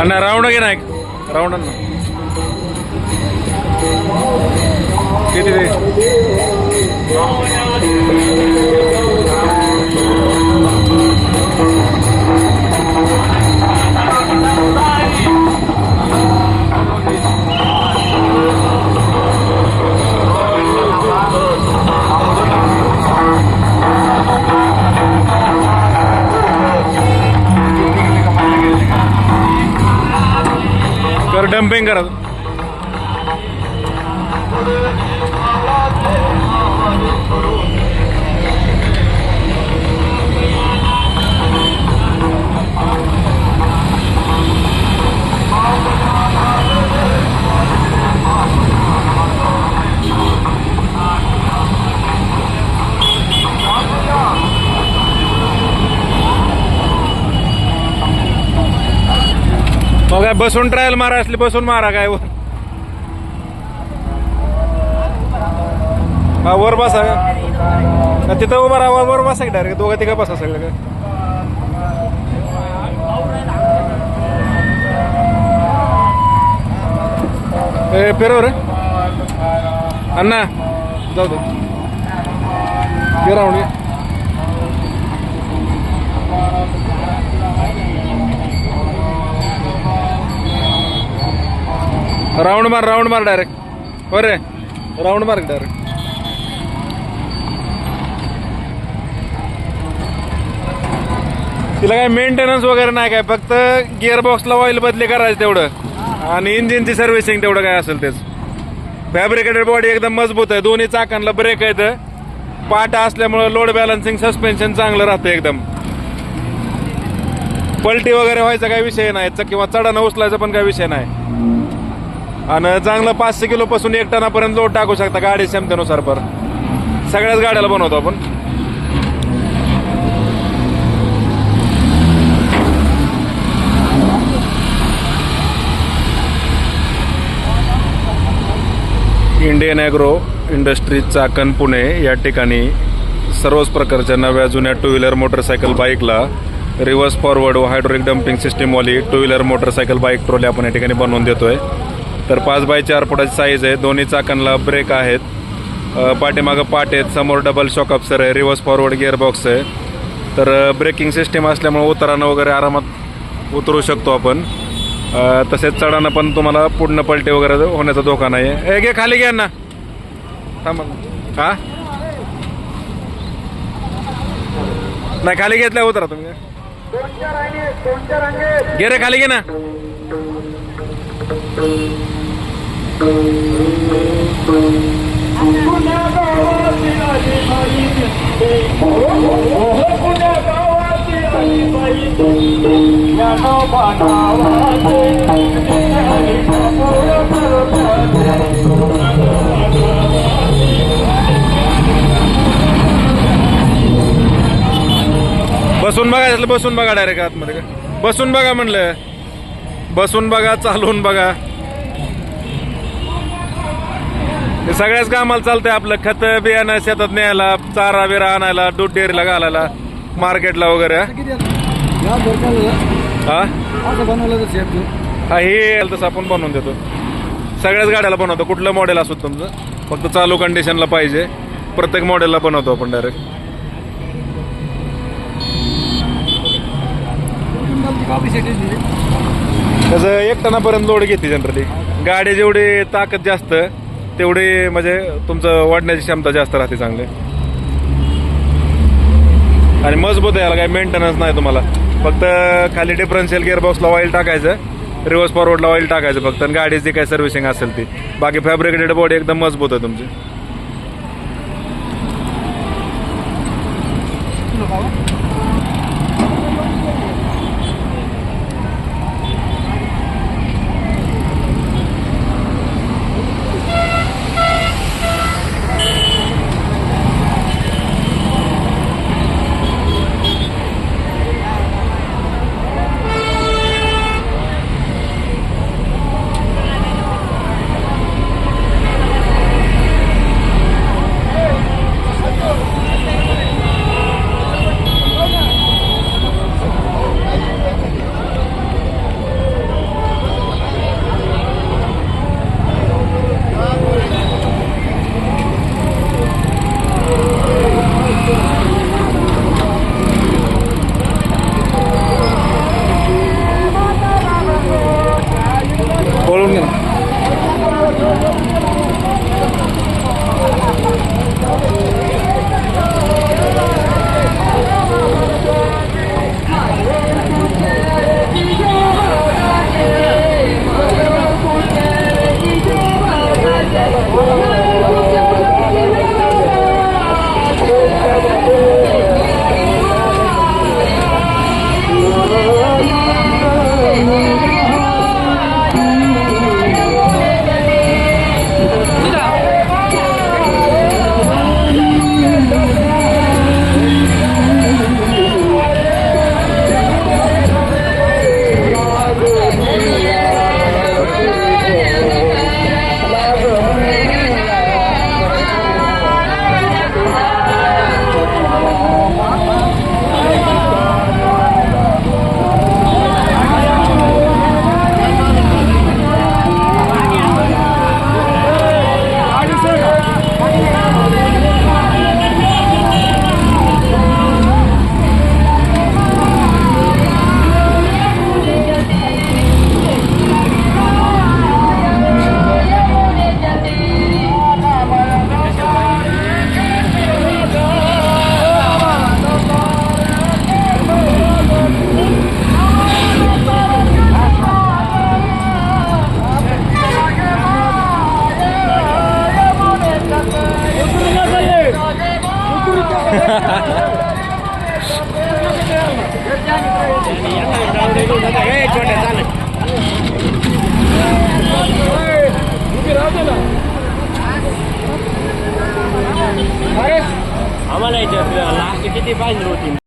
अण्णा round घे ना एक मग बसून ट्रायल मारा असली बसून मारा काय वर. हा वर बसा का तिथं उभा राहा वर बसा की डायरेक्ट दोघं तिघं बसा सगळं काय ए फिरव रे. अण्णा जाऊ दे. फिरावणी राऊंड राऊंड मार राऊंड मार डायरेक्ट हो रे राऊंड मार डायरेक्ट तिला काय मेंटेनन्स वगैरे नाही काय फक्त गिअरबॉक्सला ऑइल बदली करायचं तेवढं. आणि इंजिनची सर्व्हिसिंग तेवढं काय असेल तेच. फॅब्रिकेटेड बॉडी एकदम मजबूत आहे. दोन्ही चाकांना ब्रेक आहेत. पाटा असल्यामुळं लोड बॅलन्सिंग सस्पेन्शन चांगलं राहतं एकदम. पलटी वगैरे व्हायचा काही विषय नाही. च- किंवा चढानं उचलायचा पण काही विषय नाही. आणि चांगलं पाचशे किलो पासून एक टनापर्यंत लोड टाकू शकता गाडी क्षमतेनुसार पर सगळ्याच गाड्याला बनवतो आपण. Indian Agro Industries Chakan Pune या ठिकाणी सर्वच प्रकारच्या नव्या जुन्या टू व्हीलर मोटरसायकल बाईकला रिव्हर्स फॉरवर्ड व hydraulic dumping सिस्टीमवाली two wheeler motorcycle bike trolley आपण या ठिकाणी बनवून देतो आहे तर पाच बाय चार फुटाची साईज आहे. दोन्ही चाकांना ब्रेक आहेत. पाठीमागं पाट आहेत. समोर डबल शॉकअप्सर आहे. रिव्हर्स फॉरवर्ड गिअरबॉक्स आहे. तर ब्रेकिंग सिस्टीम असल्यामुळे उतरानं वगैरे आरामात उतरू शकतो आपण. तसेच चढानं पण तुम्हाला पूर्ण पलटे वगैरे होण्याचा धोका नाही आहे. ए घे खाली घ्या ना थांबा हा? नाही खाली घेतल्या उतरा तुम्ही. घे रे खाली घे ना. बसून बघा त्यातलं बसून बघा डायरेक्ट आतमध्ये. का बसून बघा म्हणलं. बसून बघा चालून बघा. सगळ्याच कामाला चालतंय आपलं. खत बियाणं शेतात न्यायला चारा बिरा आणायला दूध डेअरीला घालायला मार्केटला वगैरे हा? हा? हा तसं आपण बनवून देतो. सगळ्याच गाड्याला बनवतो. कुठलं मॉडेल असो तुमचं. फक्त चालू कंडिशनला पाहिजे. प्रत्येक मॉडेलला बनवतो आपण डायरेक्ट त्याचं एक टनापर्यंत लोड घेते जनरली गाडी जेवढी ताकद जास्त तेवढी म्हणजे तुमचं वाढण्याची क्षमता जास्त राहते चांगली. आणि मजबूत आहे याला काही मेंटेनन्स नाही तुम्हाला. फक्त खाली डिफरन्शियल गिअरबॉक्सला ऑइल टाकायचं रिव्हर्स फॉरवर्डला ऑइल टाकायचं फक्त आणि गाडीची काय सर्व्हिसिंग असेल ती. बाकी फॅब्रिकेटेड बॉडी एकदम मजबूत आहे तुमची. आम्हाला याच्यात लास्ट किती पाहिजे होती